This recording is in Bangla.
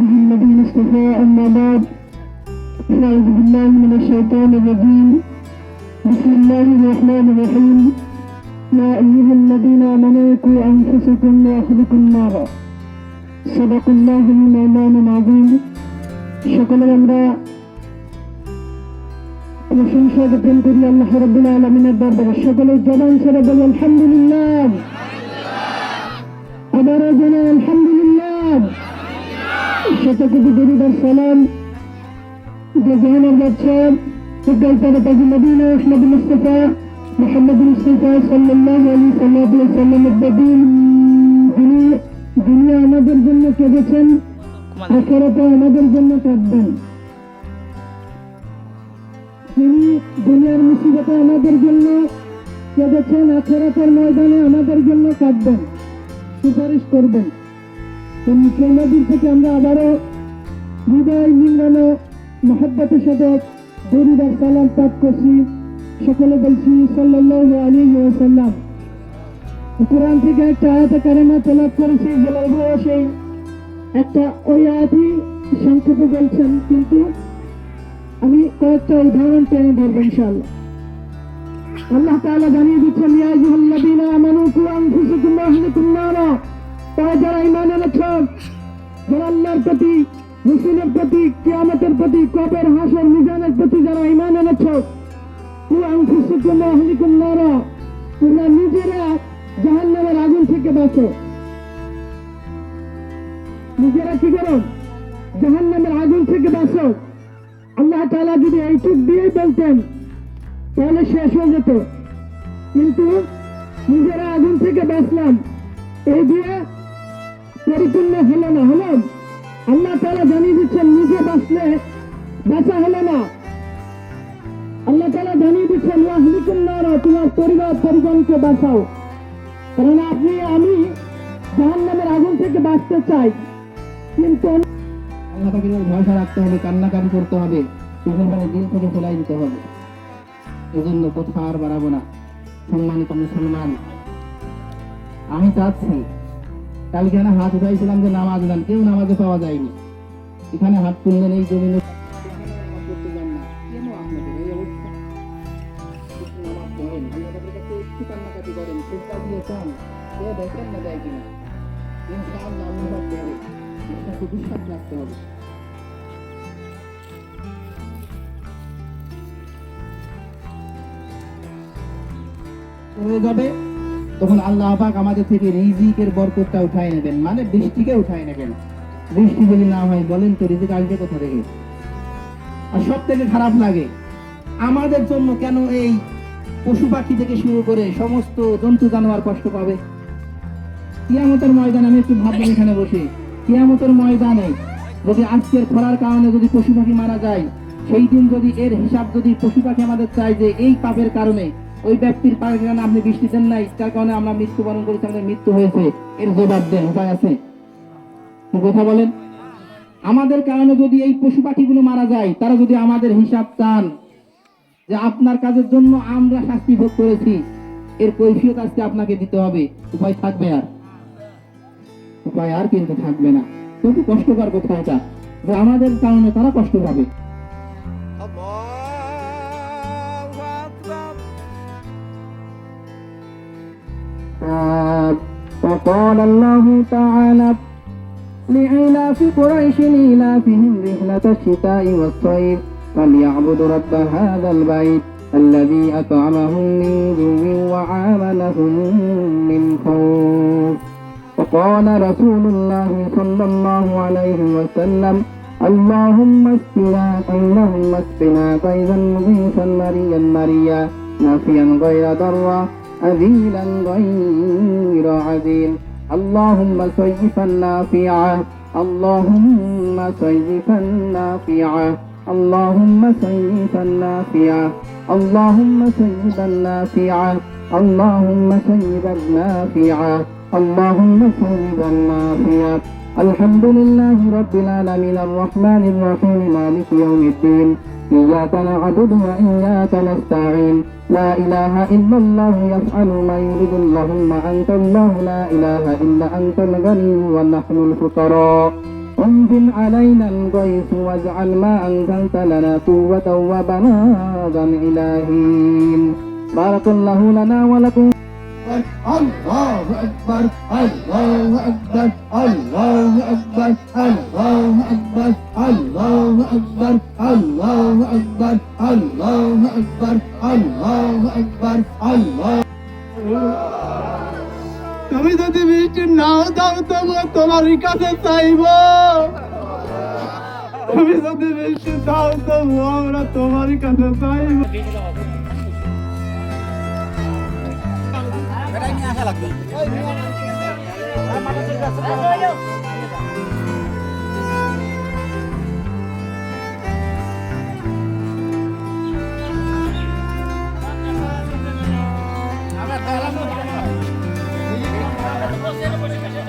عباده الذين اصطفى أما بعد أعوذ بالله من الشيطان الرجيم بسم الله الرحمن الرحيم يا أيها الذين آمنوا قوا أنفسكم وأهلكم نارا صدق الله المولان العظيم সকলে আমরা প্রশংসা জ্ঞাপন করি আল্লাহ রব্বুল আলমিনের দরবারে সকলের জবান ছেড়ে বলি আলহামদুলিল্লাহ আবারও যেন আলহামদুলিল্লাহ সালাম যে বাচ্চা দুনিয়া আমাদের জন্য কেঁদেছেন আখেরাতে আমাদের জন্য কাঁদবেন। তিনি দুনিয়ার মুসিবতে আমাদের জন্য কেঁদেছেন, আখেরাতের ময়দানে আমাদের জন্য কাঁদবেন। সুপারিশ করবেন। সেই নদীর থেকে আমরা আবারও হৃদয় নিংড়ানো মহাব্বতের সাথে দরিদার সালাম পাঠ করছি। সকলে বলছি সাল্লাল্লাহু আলাইহি ওয়াসাল্লাম। কোরআন থেকে একটা আয়াতে কারিমা তেলাওয়াত করেছি, জেলার সেই একটা ওই আয়াতই সংক্ষেপে বলছেন, কিন্তু আমি কয়েকটা উদাহরণ টেনে ধরবো ইনশাআল্লাহ। আল্লাহ তাআলা জানিয়ে দিচ্ছেন, ইয়া আইয়ুহাল্লাযীনা আমানু কু আনফুসাকুম ওয়া নারা তারা যারা আল্লাহর প্রতি রসুলের প্রতি, কিয়ামতের প্রতি, কবর, হাসর, মিজানের প্রতি যারা ঈমান এনেছে তোমরা নিজেরা জাহান্নামের আগুন থেকে বাঁচো। নিজেরা কি করো? জাহান্নামের আগুন থেকে বাঁচো। আল্লাহ তাআলা যদি এইটুক দিয়েই বলতেন, তাহলে শেষ হয়ে যেত। কিন্তু নিজেরা আগুন থেকে বাঁচলাম। এই দিয়ে পরিপূর্ণ হলো না, হলো? আল্লাহ তালা জানিয়ে দিচ্ছেন, নিজে বাঁচলে বাঁচা হলো না। আল্লাহ তালা জানিয়ে দিচ্ছেন ওয়াহলিকুল্লাহরা তোমার পরিবার, পরিজনকে বাঁচাও। কারণ আপনি, আমি জাহান নামের আগুন থেকে বাঁচতে চাই, কিন্তু আল্লাহ উপর ভরসা রাখতে হবে, কান্নাকাটি করতে হবে পানি দিল থেকে ফেলাই দিতে হবে। এজন্য কোথাও আর বাড়াবো না। সম্মানিত মুসলমান, আমি চাচ্ছি কালকে না হাত উঠাইছিলাম যে নামাজ দেন, কেউ নামাজে পাওয়া যায়নি। এখানে হাত তুললেন, এই জমিনে দেখেন রাখতে হবে। যাবে। তখন আল্লাহ পাক আমাদের থেকে রিজিকের বরকতটা উঠাই নেবেন মানে বৃষ্টিকে উঠাই নেবেন। বৃষ্টি যদি না হয়, বলেন তো, রিজিক আসবে কোথা থেকে? আর সব থেকে খারাপ লাগে, আমাদের জন্য কেন এই পশু পাখি থেকে শুরু করে সমস্ত জন্তু জানোয়ার কষ্ট পাবে? কিয়ামতের ময়দানে, আমি একটু ভাবলাম এখানে বসে, কিয়ামতের ময়দানে যদি আজকের খরার কারণে যদি পশু পাখি মারা যায়, সেই দিন যদি এর হিসাব যদি পশু পাখি আমাদের চায় যে এই পাপের কারণে ওই ব্যক্তির পাপের কারণে আপনি বৃষ্টি দেন নাই তার কারণে আমরা মৃত্যুবরণ করেছি, আমাদের মৃত্যু হয়েছে। এর জবাব দেন, উপায় আছে? কথা বলেন? আমাদের কারণে যদি এই পশু পাখিগুলো মারা যায়, তারা যদি আমাদের হিসাব চান যে আপনার কাজের জন্য আমরা শাস্তি ভোগ করেছি, এর কৈফিয়ত আজকে আপনাকে দিতে হবে। উপায় থাকবে আর? উপায় আর কিন্তু থাকবে না। কিন্তু কষ্টকর কথা এটা। আমাদের কারণে তারা কষ্ট পাবে। وقال الله تعالى لإلاف قريش إيلافهم رحلة الشتاء والصيف فليعبدوا رب هذا البيت الذي أطعمهم من جوع وعاملهم من خوف. وقال رسول الله صلى الله عليه وسلم اللهم اسقنا اللهم اسقنا غيظا مغيثا مريا مريا نافيا غير ضرا عذيلا غير عذيل اللهم صيفا نافعا اللهم صيفا نافعا اللهم صيفا نافعا اللهم صيفا نافعا اللهم صيفا نافعا اللهم صيفا نافعا الحمد لله رب العالمين. الرحمن الرحيم. مالك يوم الدين. إياك نعبد وإياك نستعين. لا إله إلا الله يفعل ما يريد. اللهم أنت الله لا إله إلا أنت الغني ونحن الفقراء. انزل علينا الغيث واجعل ما أنزلت لنا قوة وبلاغا إلهين بارك الله لنا ولكم. الله أكبر الله أكبر الله أكبر الله أكبر الله أكبر. তোমরা তোমার কাছে চাইব। তুমি যদি বেশি চাও তো আমরা তোমার কাছে চাইব। আমরা